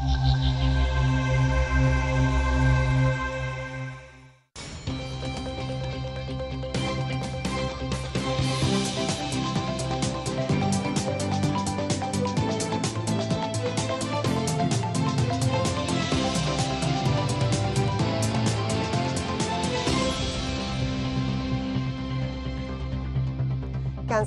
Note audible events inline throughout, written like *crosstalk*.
Thank you.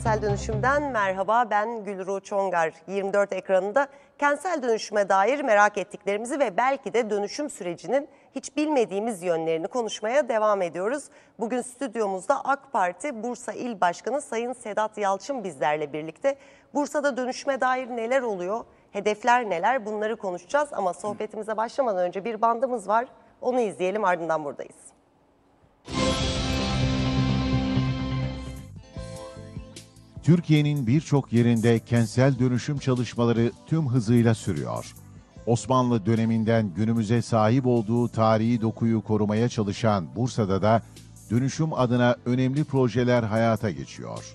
Kentsel Dönüşüm'den merhaba. Ben Gülru Çongar. 24 ekranında kentsel dönüşüme dair merak ettiklerimizi ve belki de dönüşüm sürecinin hiç bilmediğimiz yönlerini konuşmaya devam ediyoruz. Bugün stüdyomuzda AK Parti Bursa İl Başkanı Sayın Sedat Yalçın bizlerle birlikte. Bursa'da dönüşüme dair neler oluyor? Hedefler neler? Bunları konuşacağız ama sohbetimize başlamadan önce bir bandımız var. Onu izleyelim ardından buradayız. Türkiye'nin birçok yerinde kentsel dönüşüm çalışmaları tüm hızıyla sürüyor. Osmanlı döneminden günümüze sahip olduğu tarihi dokuyu korumaya çalışan Bursa'da da dönüşüm adına önemli projeler hayata geçiyor.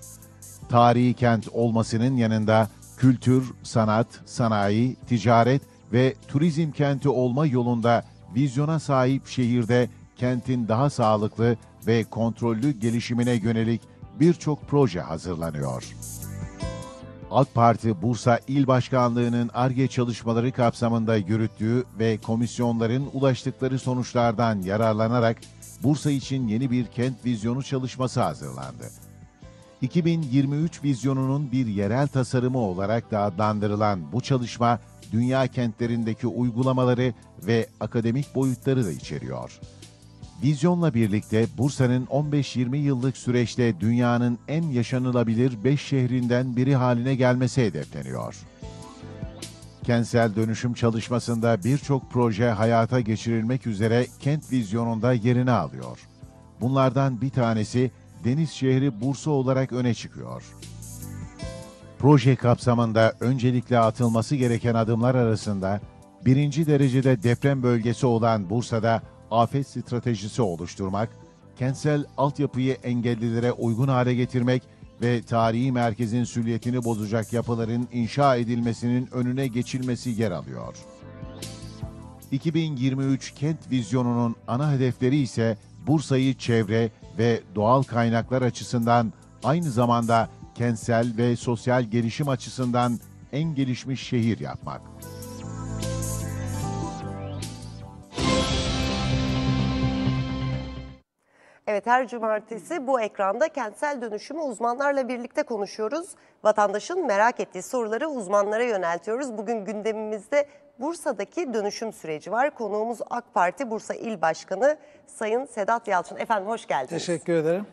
Tarihi kent olmasının yanında kültür, sanat, sanayi, ticaret ve turizm kenti olma yolunda vizyona sahip şehirde kentin daha sağlıklı ve kontrollü gelişimine yönelik birçok proje hazırlanıyor. AK Parti Bursa İl Başkanlığı'nın ARGE çalışmaları kapsamında yürüttüğü ve komisyonların ulaştıkları sonuçlardan yararlanarak Bursa için yeni bir kent vizyonu çalışması hazırlandı. 2023 vizyonunun bir yerel tasarımı olarak da adlandırılan bu çalışma, dünya kentlerindeki uygulamaları ve akademik boyutları da içeriyor. Vizyonla birlikte Bursa'nın 15-20 yıllık süreçte dünyanın en yaşanılabilir 5 şehrinden biri haline gelmesi hedefleniyor. Kentsel dönüşüm çalışmasında birçok proje hayata geçirilmek üzere kent vizyonunda yerini alıyor. Bunlardan bir tanesi deniz şehri Bursa olarak öne çıkıyor. Proje kapsamında öncelikle atılması gereken adımlar arasında birinci derecede deprem bölgesi olan Bursa'da afet stratejisi oluşturmak, kentsel altyapıyı engellilere uygun hale getirmek ve tarihi merkezin süliyetini bozacak yapıların inşa edilmesinin önüne geçilmesi yer alıyor. 2023 kent vizyonunun ana hedefleri ise Bursa'yı çevre ve doğal kaynaklar açısından aynı zamanda kentsel ve sosyal gelişim açısından en gelişmiş şehir yapmak. Evet her cumartesi bu ekranda kentsel dönüşümü uzmanlarla birlikte konuşuyoruz. Vatandaşın merak ettiği soruları uzmanlara yöneltiyoruz. Bugün gündemimizde Bursa'daki dönüşüm süreci var. Konuğumuz AK Parti Bursa İl Başkanı Sayın Sedat Yalçın. Efendim hoş geldiniz. Teşekkür ederim.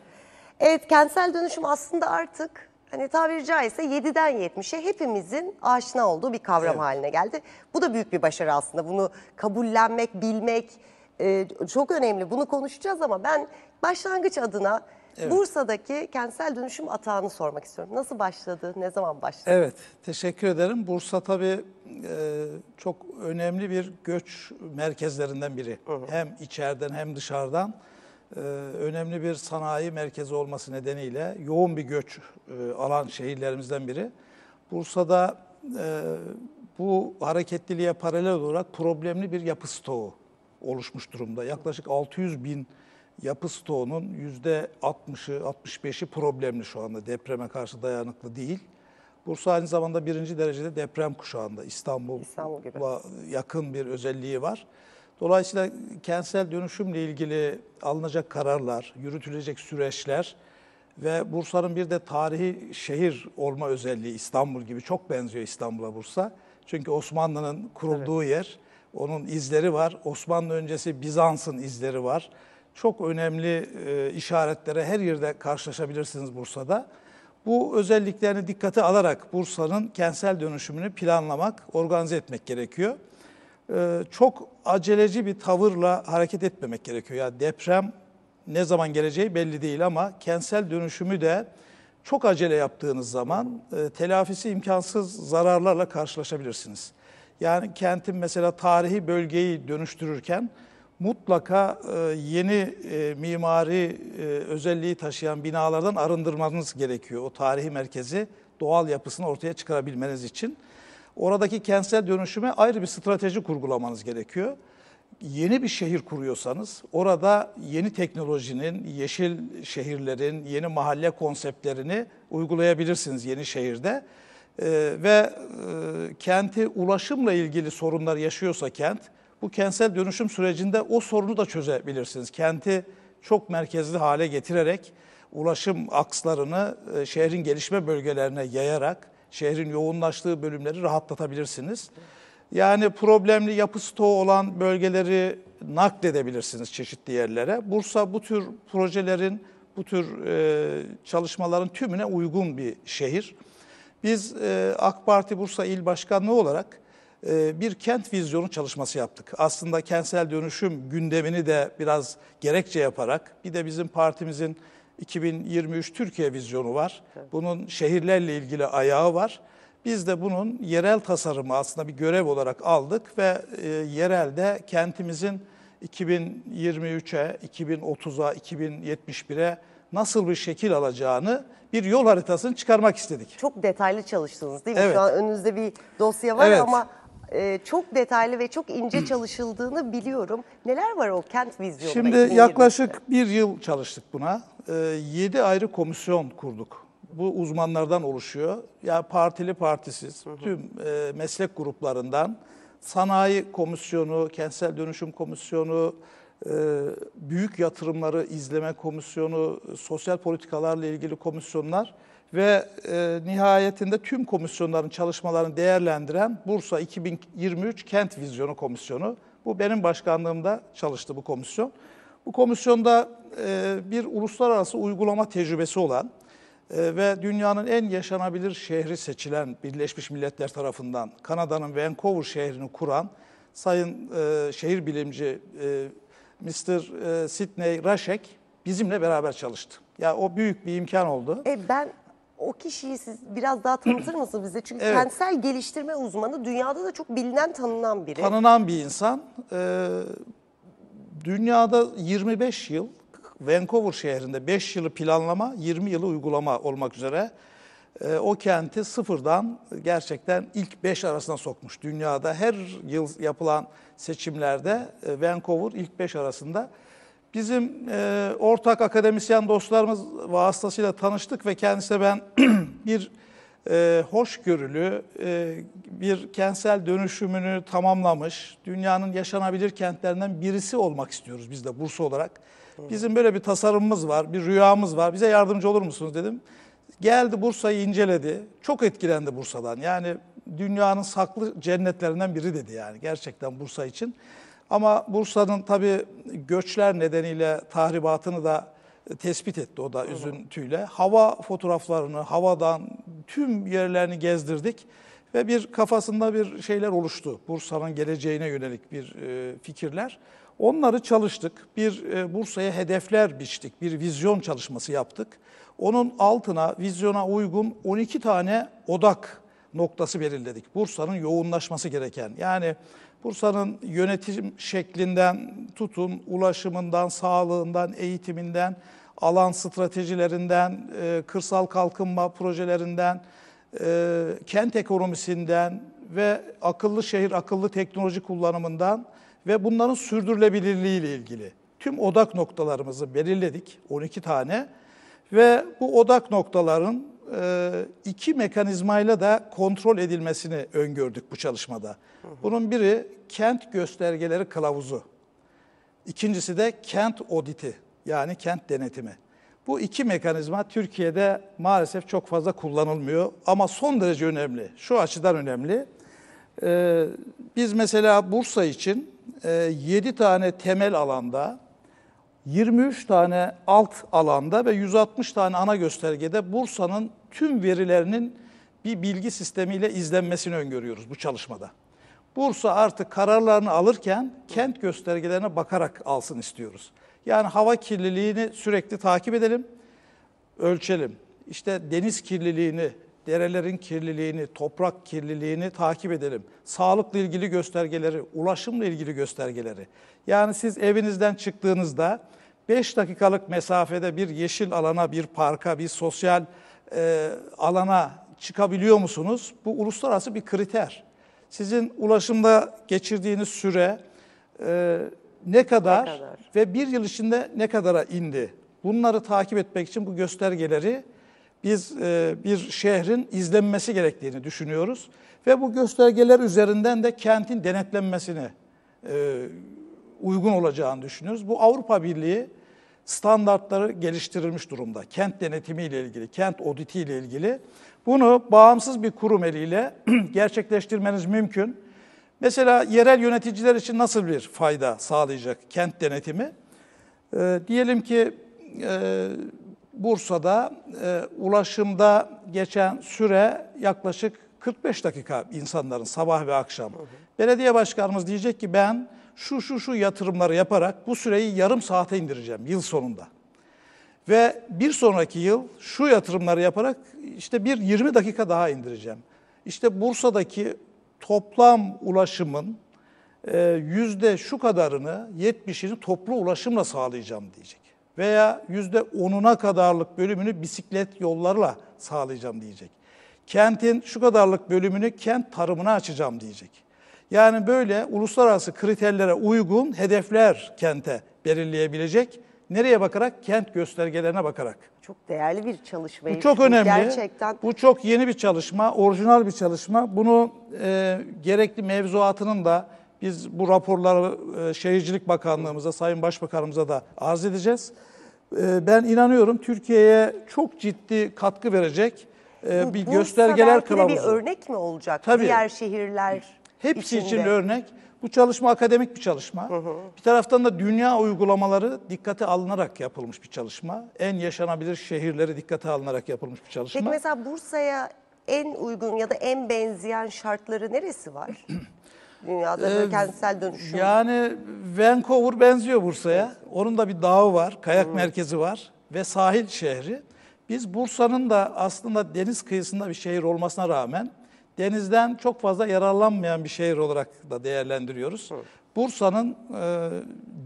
Evet kentsel dönüşüm aslında artık hani tabiri caizse 7'den 70'e hepimizin aşina olduğu bir kavram Evet. haline geldi. Bu da büyük bir başarı aslında. Bunu kabullenmek, bilmek e, çok önemli. Bunu konuşacağız ama ben başlangıç adına Bursa'daki kentsel dönüşüm atağını sormak istiyorum. Nasıl başladı, ne zaman başladı? Evet, teşekkür ederim. Bursa tabii e, çok önemli bir göç merkezlerinden biri. Hem içeriden hem dışarıdan e, önemli bir sanayi merkezi olması nedeniyle yoğun bir göç e, alan şehirlerimizden biri. Bursa'da e, bu hareketliliğe paralel olarak problemli bir yapı stoğu oluşmuş durumda. Yaklaşık 600 bin yapı stoğunun %60'ı, 65'i problemli şu anda. Depreme karşı dayanıklı değil. Bursa aynı zamanda birinci derecede deprem kuşağında. İstanbul'a İstanbul gibi. yakın bir özelliği var. Dolayısıyla kentsel dönüşümle ilgili alınacak kararlar, yürütülecek süreçler ve Bursa'nın bir de tarihi şehir olma özelliği İstanbul gibi çok benziyor İstanbul'a Bursa. Çünkü Osmanlı'nın kurulduğu yer, onun izleri var. Osmanlı öncesi Bizans'ın izleri var. Çok önemli e, işaretlere her yerde karşılaşabilirsiniz Bursa'da. Bu özelliklerini dikkate alarak Bursa'nın kentsel dönüşümünü planlamak, organize etmek gerekiyor. Ee, çok aceleci bir tavırla hareket etmemek gerekiyor. Yani deprem ne zaman geleceği belli değil ama kentsel dönüşümü de çok acele yaptığınız zaman e, telafisi imkansız zararlarla karşılaşabilirsiniz. Yani kentin mesela tarihi bölgeyi dönüştürürken mutlaka e, yeni e, mimari e, özelliği taşıyan binalardan arındırmanız gerekiyor. O tarihi merkezi doğal yapısını ortaya çıkarabilmeniz için. Oradaki kentsel dönüşüme ayrı bir strateji kurgulamanız gerekiyor. Yeni bir şehir kuruyorsanız orada yeni teknolojinin, yeşil şehirlerin, yeni mahalle konseptlerini uygulayabilirsiniz yeni şehirde. Ee, ve e, kenti ulaşımla ilgili sorunlar yaşıyorsa kent, bu kentsel dönüşüm sürecinde o sorunu da çözebilirsiniz. Kenti çok merkezli hale getirerek ulaşım akslarını e, şehrin gelişme bölgelerine yayarak şehrin yoğunlaştığı bölümleri rahatlatabilirsiniz. Yani problemli yapı stoğu olan bölgeleri nakledebilirsiniz çeşitli yerlere. Bursa bu tür projelerin, bu tür e, çalışmaların tümüne uygun bir şehir. Biz e, AK Parti Bursa İl Başkanlığı olarak e, bir kent vizyonu çalışması yaptık. Aslında kentsel dönüşüm gündemini de biraz gerekçe yaparak bir de bizim partimizin 2023 Türkiye vizyonu var. Bunun şehirlerle ilgili ayağı var. Biz de bunun yerel tasarımı aslında bir görev olarak aldık ve e, yerelde kentimizin 2023'e, 2030'a, 2071'e nasıl bir şekil alacağını bir yol haritasını çıkarmak istedik. Çok detaylı çalıştınız değil mi? Evet. Şu an önünüzde bir dosya var Evet. ama e, çok detaylı ve çok ince *clears throat* çalışıldığını biliyorum. Neler var o kent vizyonunda? Şimdi 2023'te? yaklaşık bir yıl çalıştık buna. 7 ayrı komisyon kurduk. Bu uzmanlardan oluşuyor. Ya partili partisiz tüm e, meslek gruplarından sanayi komisyonu, kentsel dönüşüm komisyonu, e, büyük yatırımları izleme komisyonu, sosyal politikalarla ilgili komisyonlar ve e, nihayetinde tüm komisyonların çalışmalarını değerlendiren Bursa 2023 Kent Vizyonu Komisyonu. Bu benim başkanlığımda çalıştı bu komisyon. Bu komisyonda e, bir uluslararası uygulama tecrübesi olan e, ve dünyanın en yaşanabilir şehri seçilen Birleşmiş Milletler tarafından Kanada'nın Vancouver şehrini kuran Sayın e, şehir bilimci e, Mr. e, Sidney Rashek bizimle beraber çalıştı. Ya o büyük bir imkan oldu. E, ben o kişiyi siz biraz daha tanıtır mısınız bize? Çünkü Evet. kentsel geliştirme uzmanı dünyada da çok bilinen tanınan biri. tanınan bir insan. Ee, dünyada 25 yıl Vancouver şehrinde 5 yılı planlama, 20 yılı uygulama olmak üzere e, o kenti sıfırdan gerçekten ilk 5 arasına sokmuş. Dünyada her yıl yapılan seçimlerde e, Vancouver ilk 5 arasında. Bizim e, ortak akademisyen dostlarımız vasıtasıyla tanıştık ve kendisine ben *clears throat* bir e, hoşgörülü, e, bir kentsel dönüşümünü tamamlamış, dünyanın yaşanabilir kentlerinden birisi olmak istiyoruz biz de Bursa olarak. Bizim böyle bir tasarımımız var, bir rüyamız var. Bize yardımcı olur musunuz dedim. Geldi Bursa'yı inceledi. Çok etkilendi Bursa'dan. Yani dünyanın saklı cennetlerinden biri dedi yani gerçekten Bursa için. Ama Bursa'nın tabii göçler nedeniyle tahribatını da tespit etti o da üzüntüyle. Hava fotoğraflarını havadan tüm yerlerini gezdirdik ve bir kafasında bir şeyler oluştu. Bursa'nın geleceğine yönelik bir e, fikirler. Onları çalıştık. Bir e, Bursa'ya hedefler biçtik. Bir vizyon çalışması yaptık. Onun altına vizyona uygun 12 tane odak noktası belirledik. Bursa'nın yoğunlaşması gereken. Yani Bursa'nın yönetim şeklinden tutun, ulaşımından, sağlığından, eğitiminden, alan stratejilerinden, e, kırsal kalkınma projelerinden, e, kent ekonomisinden ve akıllı şehir, akıllı teknoloji kullanımından ve bunların sürdürülebilirliği ile ilgili tüm odak noktalarımızı belirledik, 12 tane. Ve bu odak noktaların e, iki mekanizmayla da kontrol edilmesini öngördük bu çalışmada. Bunun biri kent göstergeleri kılavuzu. İkincisi de kent auditi yani kent denetimi. Bu iki mekanizma Türkiye'de maalesef çok fazla kullanılmıyor ama son derece önemli. Şu açıdan önemli. Ee, biz mesela Bursa için e, 7 tane temel alanda, 23 tane alt alanda ve 160 tane ana göstergede Bursa'nın tüm verilerinin bir bilgi sistemiyle izlenmesini öngörüyoruz bu çalışmada. Bursa artık kararlarını alırken kent göstergelerine bakarak alsın istiyoruz. Yani hava kirliliğini sürekli takip edelim, ölçelim. İşte deniz kirliliğini, derelerin kirliliğini, toprak kirliliğini takip edelim. Sağlıkla ilgili göstergeleri, ulaşımla ilgili göstergeleri. Yani siz evinizden çıktığınızda 5 dakikalık mesafede bir yeşil alana, bir parka, bir sosyal e, alana çıkabiliyor musunuz? Bu uluslararası bir kriter. Sizin ulaşımda geçirdiğiniz süre e, ne kadar, Ne kadar? ve bir yıl içinde ne kadara indi? Bunları takip etmek için bu göstergeleri biz e, bir şehrin izlenmesi gerektiğini düşünüyoruz. Ve bu göstergeler üzerinden de kentin denetlenmesini e, uygun olacağını düşünüyoruz. Bu Avrupa Birliği standartları geliştirilmiş durumda. Kent denetimi ile ilgili, kent auditi ile ilgili. Bunu bağımsız bir kurum eliyle *clears throat* gerçekleştirmeniz mümkün. Mesela yerel yöneticiler için nasıl bir fayda sağlayacak kent denetimi? Ee, diyelim ki e, Bursa'da e, ulaşımda geçen süre yaklaşık 45 dakika insanların sabah ve akşam. Belediye başkanımız diyecek ki ben şu şu şu yatırımları yaparak bu süreyi yarım saate indireceğim yıl sonunda. Ve bir sonraki yıl şu yatırımları yaparak işte bir 20 dakika daha indireceğim. İşte Bursa'daki toplam ulaşımın e, yüzde şu kadarını 70'ini toplu ulaşımla sağlayacağım diyecek. Veya yüzde onuna kadarlık bölümünü bisiklet yollarla sağlayacağım diyecek. Kentin şu kadarlık bölümünü kent tarımına açacağım diyecek. Yani böyle uluslararası kriterlere uygun hedefler kente belirleyebilecek. Nereye bakarak? Kent göstergelerine bakarak. Çok değerli bir çalışmaymış. Bu çok önemli. Gerçekten. Bu çok yeni bir çalışma, orijinal bir çalışma. Bunu e, gerekli mevzuatının da biz bu raporları e, Şehircilik Bakanlığımıza, Sayın Başbakanımıza da arz edeceğiz. E, ben inanıyorum Türkiye'ye çok ciddi katkı verecek e, Bu bir göstergeler kılavuzu. bir örnek mi olacak? Tabii. Diğer şehirler Hepsi için içinde. örnek. Bu çalışma akademik bir çalışma. Bir taraftan da dünya uygulamaları dikkate alınarak yapılmış bir çalışma. En yaşanabilir şehirleri dikkate alınarak yapılmış bir çalışma. Peki mesela Bursa'ya en uygun ya da en benzeyen şartları neresi var? *clears throat* Dünyada böyle Ee, kentsel dönüşüm. Yani Vancouver benziyor Bursa'ya. Onun da bir dağı var, kayak merkezi var ve sahil şehri. Biz Bursa'nın da aslında deniz kıyısında bir şehir olmasına rağmen denizden çok fazla yararlanmayan bir şehir olarak da değerlendiriyoruz. Bursa'nın e,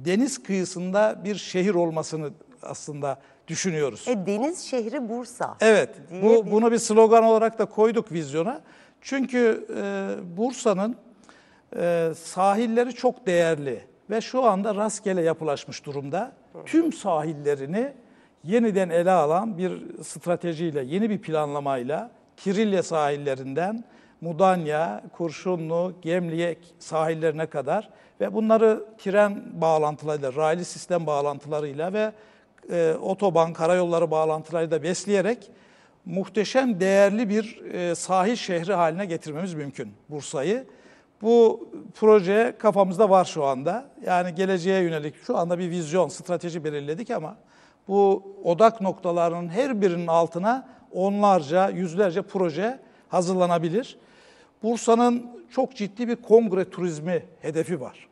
deniz kıyısında bir şehir olmasını aslında düşünüyoruz. E, deniz şehri Bursa. Evet, bu, bir- bunu bir slogan olarak da koyduk vizyona. Çünkü e, Bursa'nın e, sahilleri çok değerli ve şu anda rastgele yapılaşmış durumda. Tüm sahillerini yeniden ele alan bir stratejiyle, yeni bir planlamayla Kirilya sahillerinden Mudanya, Kurşunlu, Gemliye sahillerine kadar ve bunları tren bağlantılarıyla, raylı sistem bağlantılarıyla ve e, otoban, karayolları bağlantılarıyla besleyerek muhteşem değerli bir e, sahil şehri haline getirmemiz mümkün Bursa'yı. Bu proje kafamızda var şu anda. Yani geleceğe yönelik şu anda bir vizyon, strateji belirledik ama bu odak noktalarının her birinin altına onlarca, yüzlerce proje hazırlanabilir. Bursa'nın çok ciddi bir kongre turizmi hedefi var.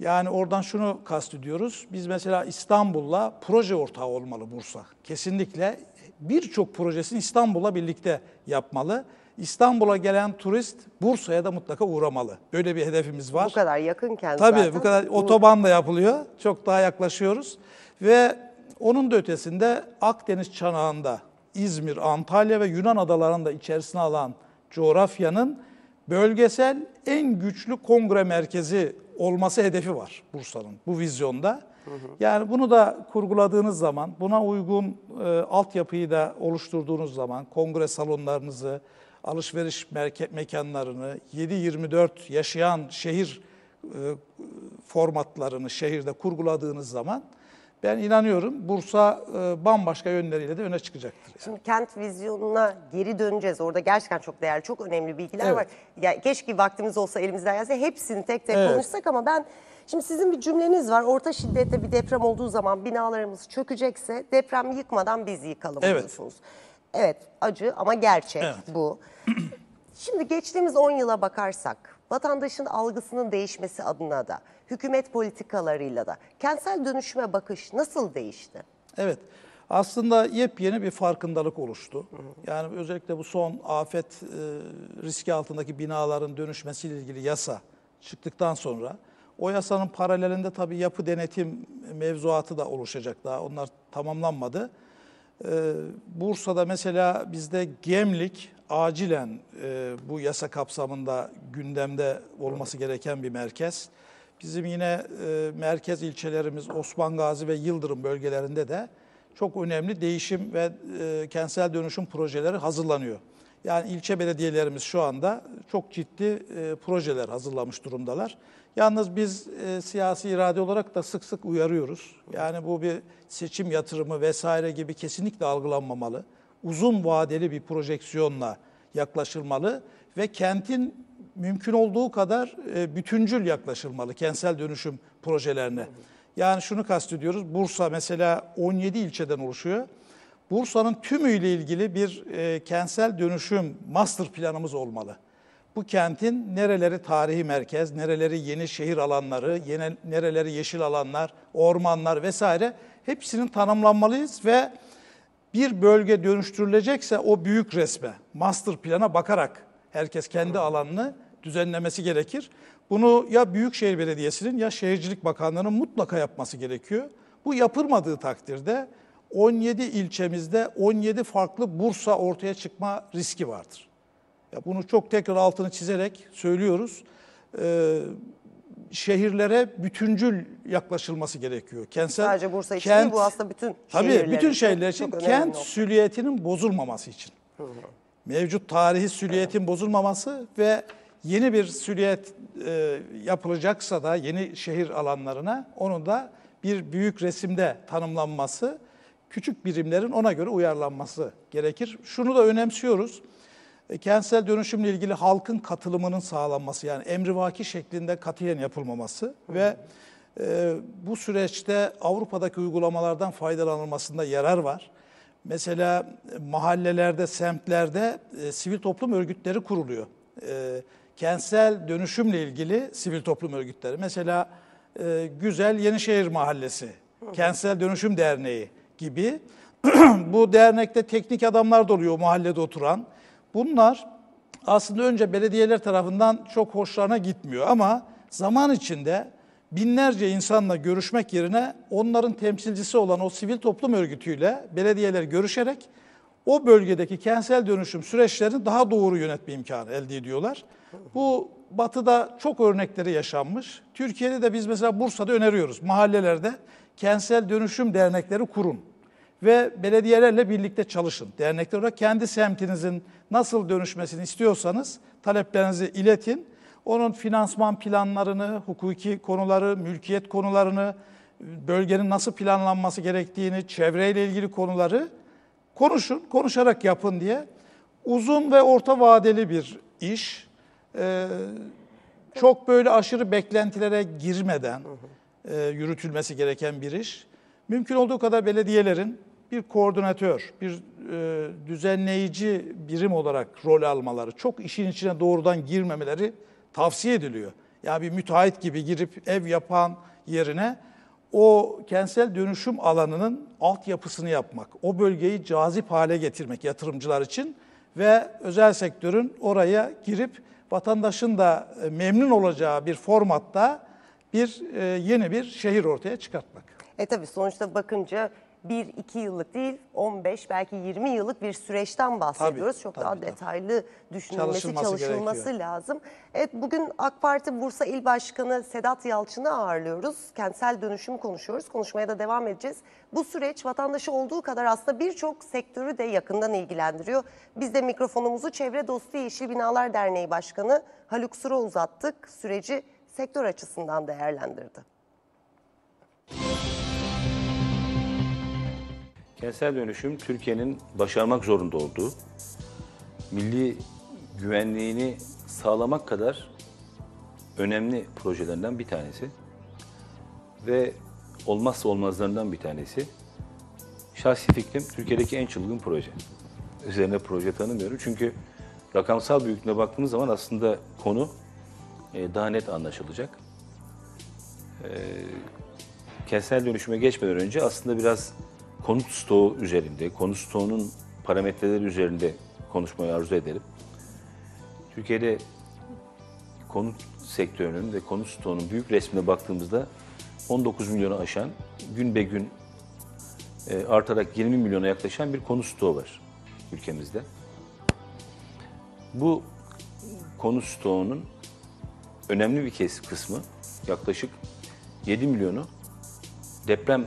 Yani oradan şunu kastediyoruz. Biz mesela İstanbul'la proje ortağı olmalı Bursa. Kesinlikle birçok projesini İstanbul'la birlikte yapmalı. İstanbul'a gelen turist Bursa'ya da mutlaka uğramalı. Böyle bir hedefimiz var. Bu kadar yakınken Tabii zaten. bu kadar bu- otoban da yapılıyor. Çok daha yaklaşıyoruz. Ve onun da ötesinde Akdeniz çanağında İzmir, Antalya ve Yunan adalarını da içerisine alan coğrafyanın bölgesel en güçlü kongre merkezi olması hedefi var Bursa'nın bu vizyonda. Yani bunu da kurguladığınız zaman, buna uygun e, altyapıyı da oluşturduğunuz zaman kongre salonlarınızı, alışveriş mekanlarını, 7-24 yaşayan şehir e, formatlarını şehirde kurguladığınız zaman ben inanıyorum Bursa e, bambaşka yönleriyle de öne çıkacaktır. Şimdi kent vizyonuna geri döneceğiz. Orada gerçekten çok değerli, çok önemli bilgiler Evet. var. Ya keşke vaktimiz olsa elimizden gelse hepsini tek tek Evet. konuşsak ama ben şimdi sizin bir cümleniz var. Orta şiddette bir deprem olduğu zaman binalarımız çökecekse deprem yıkmadan biz yıkalım Evet. diyorsunuz. Evet, acı ama gerçek Evet. bu. *clears throat* Şimdi geçtiğimiz 10 yıla bakarsak vatandaşın algısının değişmesi adına da hükümet politikalarıyla da kentsel dönüşüme bakış nasıl değişti? Evet. Aslında yepyeni bir farkındalık oluştu. Yani özellikle bu son afet e, riski altındaki binaların dönüşmesiyle ilgili yasa çıktıktan sonra o yasanın paralelinde tabii yapı denetim mevzuatı da oluşacak daha. Onlar tamamlanmadı. Ee, Bursa'da mesela bizde Gemlik acilen e, bu yasa kapsamında gündemde olması gereken bir merkez. Bizim yine e, merkez ilçelerimiz Osman Gazi ve Yıldırım bölgelerinde de çok önemli değişim ve e, kentsel dönüşüm projeleri hazırlanıyor. Yani ilçe belediyelerimiz şu anda çok ciddi e, projeler hazırlamış durumdalar. Yalnız biz e, siyasi irade olarak da sık sık uyarıyoruz. Yani bu bir seçim yatırımı vesaire gibi kesinlikle algılanmamalı. Uzun vadeli bir projeksiyonla yaklaşılmalı ve kentin mümkün olduğu kadar e, bütüncül yaklaşılmalı kentsel dönüşüm projelerine. Yani şunu kastediyoruz. Bursa mesela 17 ilçeden oluşuyor. Bursa'nın tümüyle ilgili bir e, kentsel dönüşüm master planımız olmalı. Bu kentin nereleri tarihi merkez, nereleri yeni şehir alanları, yeni, nereleri yeşil alanlar, ormanlar vesaire hepsinin tanımlanmalıyız ve bir bölge dönüştürülecekse o büyük resme, master plana bakarak herkes kendi alanını düzenlemesi gerekir. Bunu ya Büyükşehir Belediyesi'nin ya Şehircilik Bakanlığı'nın mutlaka yapması gerekiyor. Bu yapılmadığı takdirde 17 ilçemizde 17 farklı Bursa ortaya çıkma riski vardır. Ya bunu çok tekrar altını çizerek söylüyoruz. Ee, şehirlere bütüncül yaklaşılması gerekiyor. Kentsel Sadece Bursa için değil, bu aslında bütün Tabii şehirler bütün için şehirler için çok kent nokta. süliyetinin bozulmaması için. Mevcut tarihi süliyetin bozulmaması ve yeni bir süliyet e, yapılacaksa da yeni şehir alanlarına onun da bir büyük resimde tanımlanması, küçük birimlerin ona göre uyarlanması gerekir. Şunu da önemsiyoruz. E, Kentsel dönüşümle ilgili halkın katılımının sağlanması yani emrivaki şeklinde katiyen yapılmaması ve e, bu süreçte Avrupa'daki uygulamalardan faydalanılmasında yarar var. Mesela e, mahallelerde, semtlerde e, sivil toplum örgütleri kuruluyor. E, kentsel dönüşümle ilgili sivil toplum örgütleri. Mesela e, Güzel Yenişehir Mahallesi, Kentsel Dönüşüm Derneği gibi. *clears throat* Bu dernekte teknik adamlar da oluyor mahallede oturan. Bunlar aslında önce belediyeler tarafından çok hoşlarına gitmiyor ama zaman içinde binlerce insanla görüşmek yerine onların temsilcisi olan o sivil toplum örgütüyle belediyeler görüşerek o bölgedeki kentsel dönüşüm süreçlerini daha doğru yönetme imkanı elde ediyorlar. Bu batıda çok örnekleri yaşanmış. Türkiye'de de biz mesela Bursa'da öneriyoruz. Mahallelerde kentsel dönüşüm dernekleri kurun ve belediyelerle birlikte çalışın. Dernekler olarak kendi semtinizin nasıl dönüşmesini istiyorsanız taleplerinizi iletin. Onun finansman planlarını, hukuki konuları, mülkiyet konularını, bölgenin nasıl planlanması gerektiğini, çevreyle ilgili konuları konuşun, konuşarak yapın diye. Uzun ve orta vadeli bir iş. Ee, çok böyle aşırı beklentilere girmeden e, yürütülmesi gereken bir iş. Mümkün olduğu kadar belediyelerin bir koordinatör, bir e, düzenleyici birim olarak rol almaları, çok işin içine doğrudan girmemeleri tavsiye ediliyor. Yani bir müteahhit gibi girip ev yapan yerine o kentsel dönüşüm alanının altyapısını yapmak, o bölgeyi cazip hale getirmek yatırımcılar için ve özel sektörün oraya girip vatandaşın da e, memnun olacağı bir formatta bir e, yeni bir şehir ortaya çıkartmak. E tabii sonuçta bakınca 1-2 yıllık değil 15 belki 20 yıllık bir süreçten bahsediyoruz. Tabii, Çok tabii, daha tabii. detaylı düşünülmesi, Çalışılması çalışılması gerekiyor. lazım. Evet bugün AK Parti Bursa İl Başkanı Sedat Yalçın'ı ağırlıyoruz. Kentsel dönüşüm konuşuyoruz. Konuşmaya da devam edeceğiz. Bu süreç vatandaşı olduğu kadar aslında birçok sektörü de yakından ilgilendiriyor. Biz de mikrofonumuzu Çevre Dostu Yeşil Binalar Derneği Başkanı Haluk Sur'a uzattık. Süreci sektör açısından değerlendirdi. Kentsel dönüşüm Türkiye'nin başarmak zorunda olduğu, milli güvenliğini sağlamak kadar önemli projelerinden bir tanesi ve olmazsa olmazlarından bir tanesi. Şahsi fikrim Türkiye'deki en çılgın proje. Üzerine proje tanımıyorum çünkü rakamsal büyüklüğüne baktığımız zaman aslında konu e, daha net anlaşılacak. kentsel dönüşüme geçmeden önce aslında biraz konut stoğu üzerinde, konut stoğunun parametreleri üzerinde konuşmayı arzu ederim. Türkiye'de konut sektörünün ve konut stoğunun büyük resmine baktığımızda 19 milyonu aşan, gün be gün e, artarak 20 milyona yaklaşan bir konut stoğu var ülkemizde. Bu konut stoğunun önemli bir kes kısmı yaklaşık 7 milyonu deprem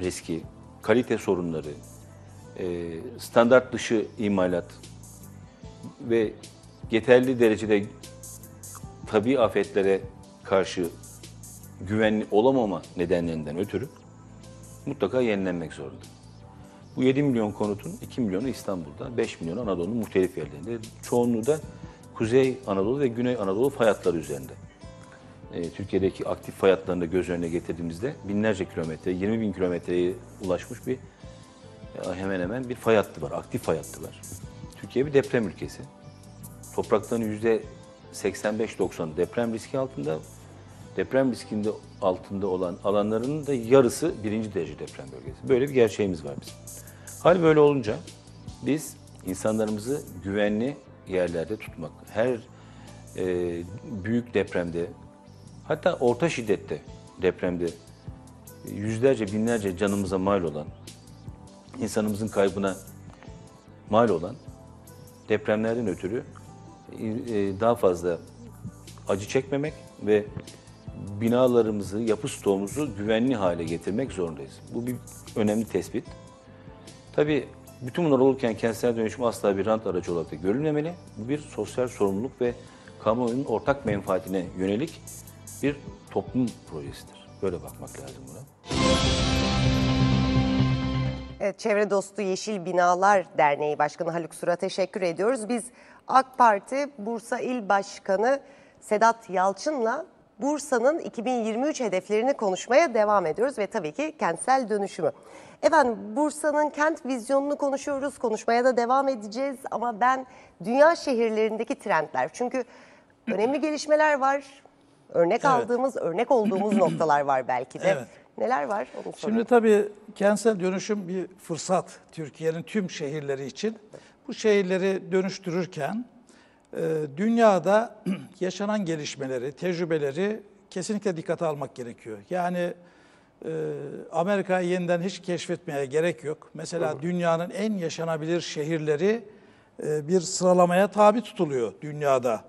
riski, kalite sorunları, e, standart dışı imalat ve yeterli derecede tabii afetlere karşı güvenli olamama nedenlerinden ötürü mutlaka yenilenmek zorunda. Bu 7 milyon konutun 2 milyonu İstanbul'da, 5 milyonu Anadolu'nun muhtelif yerlerinde. Çoğunluğu da Kuzey Anadolu ve Güney Anadolu fay hatları üzerinde. Ee, Türkiye'deki aktif fay hatlarını göz önüne getirdiğimizde binlerce kilometre, 20 bin kilometreye ulaşmış bir e, hemen hemen bir fay hattı var, aktif fay hattı var. Türkiye bir deprem ülkesi. Topraklarının yüzde 85-90 deprem riski altında. Deprem riskinde altında olan alanların da yarısı birinci derece deprem bölgesi. Böyle bir gerçeğimiz var bizim. Hal böyle olunca biz insanlarımızı güvenli yerlerde tutmak, her e, büyük depremde, hatta orta şiddette depremde yüzlerce, binlerce canımıza mal olan, insanımızın kaybına mal olan depremlerden ötürü e, daha fazla acı çekmemek ve binalarımızı, yapı stoğumuzu güvenli hale getirmek zorundayız. Bu bir önemli tespit. Tabii bütün bunlar olurken kentsel dönüşüm asla bir rant aracı olarak da görülmemeli. Bu bir sosyal sorumluluk ve kamuoyunun ortak menfaatine yönelik bir toplum projesidir. Böyle bakmak lazım buna. Evet, Çevre Dostu Yeşil Binalar Derneği Başkanı Haluk Sur'a teşekkür ediyoruz. Biz AK Parti Bursa İl Başkanı Sedat Yalçın'la Bursa'nın 2023 hedeflerini konuşmaya devam ediyoruz ve tabii ki kentsel dönüşümü. Efendim Bursa'nın kent vizyonunu konuşuyoruz, konuşmaya da devam edeceğiz ama ben dünya şehirlerindeki trendler çünkü önemli gelişmeler var. Örnek aldığımız, örnek olduğumuz *clears throat* noktalar var belki de. Evet. Neler var? Onu sorayım. Şimdi tabii kentsel dönüşüm bir fırsat Türkiye'nin tüm şehirleri için. Bu şehirleri dönüştürürken e, dünyada *clears throat* yaşanan gelişmeleri, tecrübeleri kesinlikle dikkate almak gerekiyor. Yani e, Amerika'yı yeniden hiç keşfetmeye gerek yok. Mesela dünyanın en yaşanabilir şehirleri e, bir sıralamaya tabi tutuluyor dünyada.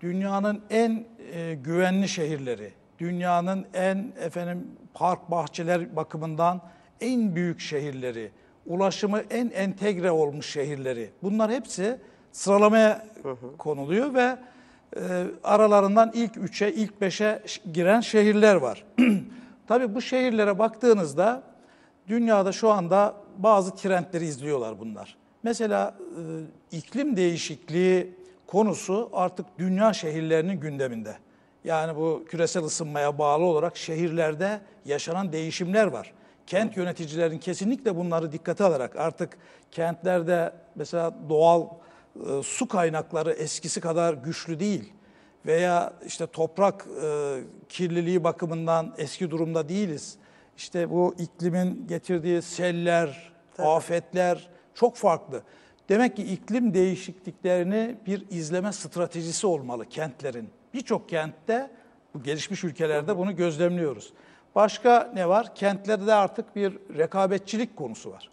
Dünyanın en e, güvenli şehirleri, dünyanın en efendim park bahçeler bakımından en büyük şehirleri, ulaşımı en entegre olmuş şehirleri. Bunlar hepsi sıralamaya konuluyor ve e, aralarından ilk üçe, ilk beşe giren şehirler var. *clears throat* Tabii bu şehirlere baktığınızda dünyada şu anda bazı trendleri izliyorlar bunlar. Mesela e, iklim değişikliği konusu artık dünya şehirlerinin gündeminde. Yani bu küresel ısınmaya bağlı olarak şehirlerde yaşanan değişimler var. Kent yöneticilerin kesinlikle bunları dikkate alarak artık kentlerde mesela doğal e, su kaynakları eskisi kadar güçlü değil veya işte toprak e, kirliliği bakımından eski durumda değiliz. İşte bu iklimin getirdiği seller, afetler çok farklı. Demek ki iklim değişikliklerini bir izleme stratejisi olmalı kentlerin. Birçok kentte, bu gelişmiş ülkelerde bunu gözlemliyoruz. Başka ne var? Kentlerde artık bir rekabetçilik konusu var.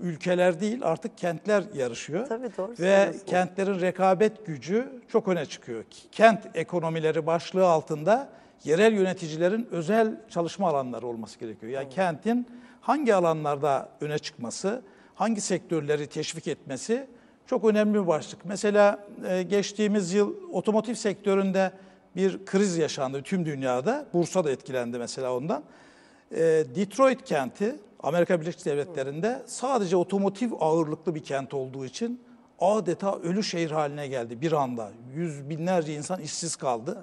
Ülkeler değil artık kentler yarışıyor. Tabii, doğru Ve kentlerin rekabet gücü çok öne çıkıyor. Kent ekonomileri başlığı altında yerel yöneticilerin özel çalışma alanları olması gerekiyor. Yani kentin hangi alanlarda öne çıkması, hangi sektörleri teşvik etmesi çok önemli bir başlık. Mesela e, geçtiğimiz yıl otomotiv sektöründe bir kriz yaşandı tüm dünyada. Bursa da etkilendi mesela ondan. E, Detroit kenti Amerika Birleşik Devletleri'nde sadece otomotiv ağırlıklı bir kent olduğu için adeta ölü şehir haline geldi bir anda. Yüz binlerce insan işsiz kaldı.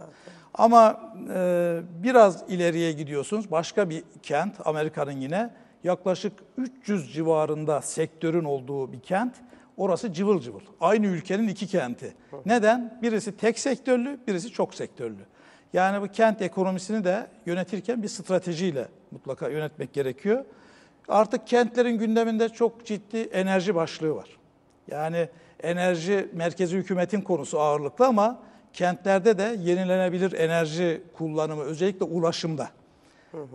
Ama e, biraz ileriye gidiyorsunuz başka bir kent Amerika'nın yine yaklaşık 300 civarında sektörün olduğu bir kent. Orası cıvıl cıvıl. Aynı ülkenin iki kenti. Neden? Birisi tek sektörlü, birisi çok sektörlü. Yani bu kent ekonomisini de yönetirken bir stratejiyle mutlaka yönetmek gerekiyor. Artık kentlerin gündeminde çok ciddi enerji başlığı var. Yani enerji merkezi hükümetin konusu ağırlıklı ama kentlerde de yenilenebilir enerji kullanımı özellikle ulaşımda.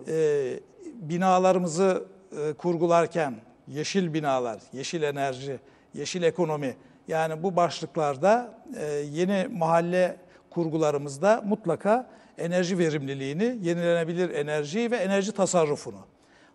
Ee, binalarımızı e, kurgularken yeşil binalar, yeşil enerji, yeşil ekonomi yani bu başlıklarda e, yeni mahalle kurgularımızda mutlaka enerji verimliliğini, yenilenebilir enerjiyi ve enerji tasarrufunu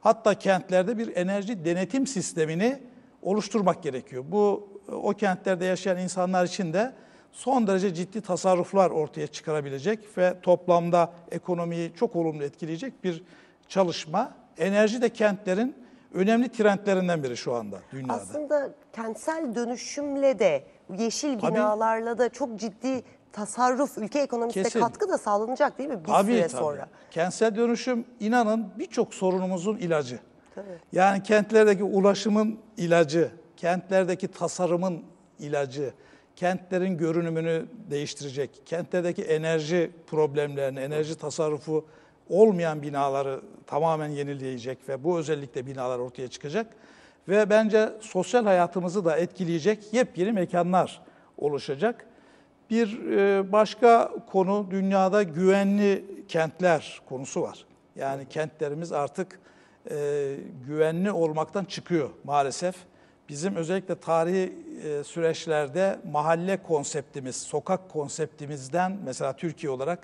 hatta kentlerde bir enerji denetim sistemini oluşturmak gerekiyor. Bu o kentlerde yaşayan insanlar için de son derece ciddi tasarruflar ortaya çıkarabilecek ve toplamda ekonomiyi çok olumlu etkileyecek bir çalışma. Enerji de kentlerin önemli trendlerinden biri şu anda dünyada. Aslında kentsel dönüşümle de yeşil Tabii. binalarla da çok ciddi tasarruf, ülke ekonomisine Kesin. katkı da sağlanacak değil mi bir Tabii, süre tabii. sonra? Kentsel dönüşüm inanın birçok sorunumuzun ilacı. Yani kentlerdeki ulaşımın ilacı, kentlerdeki tasarımın ilacı, kentlerin görünümünü değiştirecek, kentlerdeki enerji problemlerini, enerji tasarrufu olmayan binaları tamamen yenileyecek ve bu özellikle binalar ortaya çıkacak. Ve bence sosyal hayatımızı da etkileyecek yepyeni mekanlar oluşacak. Bir e, başka konu dünyada güvenli kentler konusu var. Yani kentlerimiz artık e, güvenli olmaktan çıkıyor maalesef. Bizim özellikle tarihi e, süreçlerde mahalle konseptimiz, sokak konseptimizden mesela Türkiye olarak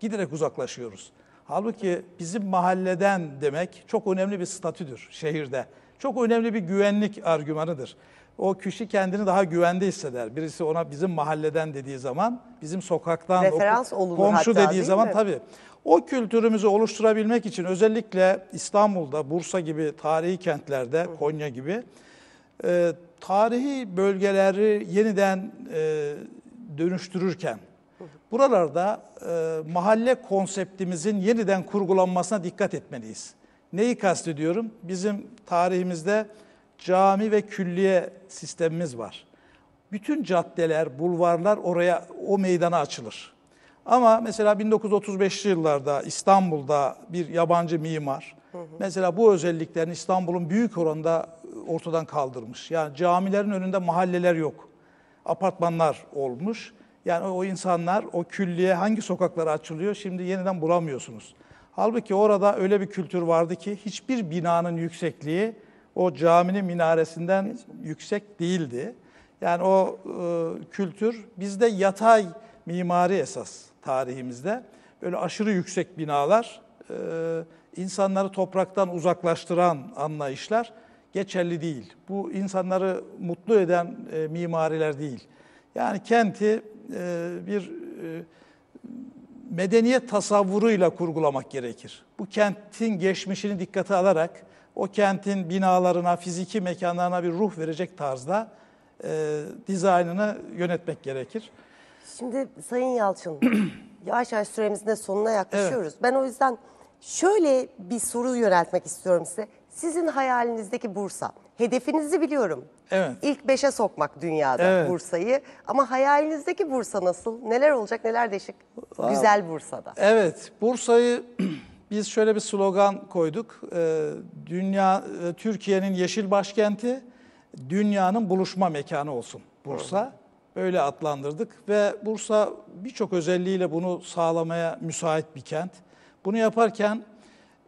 giderek uzaklaşıyoruz. Halbuki bizim mahalleden demek çok önemli bir statüdür şehirde. Çok önemli bir güvenlik argümanıdır. O kişi kendini daha güvende hisseder. Birisi ona bizim mahalleden dediği zaman, bizim sokaktan, Referans o olunur komşu hatta, dediği zaman mi? tabii. O kültürümüzü oluşturabilmek için özellikle İstanbul'da, Bursa gibi tarihi kentlerde, Konya gibi e, tarihi bölgeleri yeniden e, dönüştürürken buralarda e, mahalle konseptimizin yeniden kurgulanmasına dikkat etmeliyiz. Neyi kastediyorum? Bizim tarihimizde cami ve külliye sistemimiz var. Bütün caddeler, bulvarlar oraya o meydana açılır. Ama mesela 1935'li yıllarda İstanbul'da bir yabancı mimar mesela bu özelliklerini İstanbul'un büyük oranda ortadan kaldırmış. Yani camilerin önünde mahalleler yok. Apartmanlar olmuş. Yani o insanlar o külliye hangi sokaklara açılıyor şimdi yeniden bulamıyorsunuz. Halbuki orada öyle bir kültür vardı ki hiçbir binanın yüksekliği o caminin minaresinden yüksek değildi. Yani o e, kültür bizde yatay mimari esas tarihimizde. Böyle aşırı yüksek binalar, e, insanları topraktan uzaklaştıran anlayışlar geçerli değil. Bu insanları mutlu eden e, mimariler değil. Yani kenti e, bir e, medeniyet tasavvuruyla kurgulamak gerekir. Bu kentin geçmişini dikkate alarak o kentin binalarına, fiziki mekanlarına bir ruh verecek tarzda e, dizaynını yönetmek gerekir. Şimdi Sayın Yalçın, *clears throat* yavaş yavaş süremizin de sonuna yaklaşıyoruz. Ben o yüzden şöyle bir soru yöneltmek istiyorum size. Sizin hayalinizdeki Bursa, hedefinizi biliyorum. Evet. İlk beşe sokmak dünyada Evet. Bursa'yı. Ama hayalinizdeki Bursa nasıl? Neler olacak, neler değişik? Güzel Bursa'da. Evet, Bursa'yı *clears throat* biz şöyle bir slogan koyduk. Ee, Dünya e, Türkiye'nin yeşil başkenti, dünyanın buluşma mekanı olsun Bursa. Böyle adlandırdık ve Bursa birçok özelliğiyle bunu sağlamaya müsait bir kent. Bunu yaparken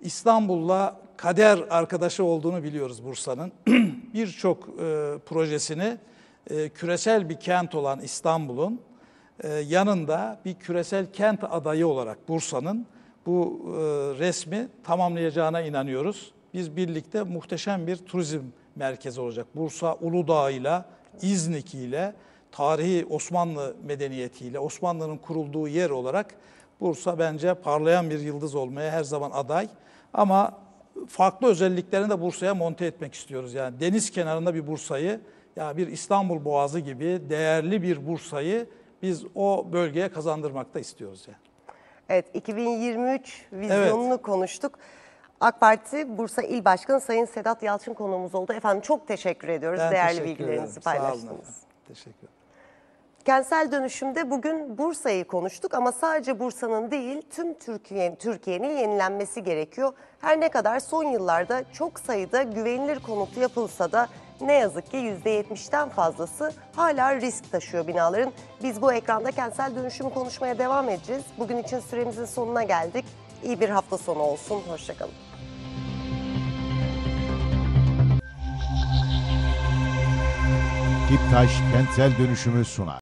İstanbul'la kader arkadaşı olduğunu biliyoruz Bursa'nın. *clears throat* Birçok e, projesini e, küresel bir kent olan İstanbul'un e, yanında bir küresel kent adayı olarak Bursa'nın bu e, resmi tamamlayacağına inanıyoruz. Biz birlikte muhteşem bir turizm merkezi olacak. Bursa Uludağ ile, İznik ile, tarihi Osmanlı medeniyetiyle, Osmanlı'nın kurulduğu yer olarak Bursa bence parlayan bir yıldız olmaya her zaman aday. Ama farklı özelliklerini de Bursa'ya monte etmek istiyoruz. Yani deniz kenarında bir Bursa'yı, ya bir İstanbul Boğazı gibi değerli bir Bursa'yı biz o bölgeye kazandırmakta istiyoruz yani. Evet, 2023 vizyonunu konuştuk. AK Parti Bursa İl Başkanı Sayın Sedat Yalçın konuğumuz oldu. Efendim çok teşekkür ediyoruz. Ben Değerli teşekkür ederim. bilgilerinizi Sağ olun paylaştınız. efendim. Teşekkür ederim. Kentsel dönüşümde bugün Bursa'yı konuştuk ama sadece Bursa'nın değil tüm Türkiye Türkiye'nin yenilenmesi gerekiyor. Her ne kadar son yıllarda çok sayıda güvenilir konut yapılsa da ne yazık ki %70'ten fazlası hala risk taşıyor binaların. Biz bu ekranda kentsel dönüşümü konuşmaya devam edeceğiz. Bugün için süremizin sonuna geldik. İyi bir hafta sonu olsun. Hoşçakalın. Diptaş kentsel dönüşümü sunar.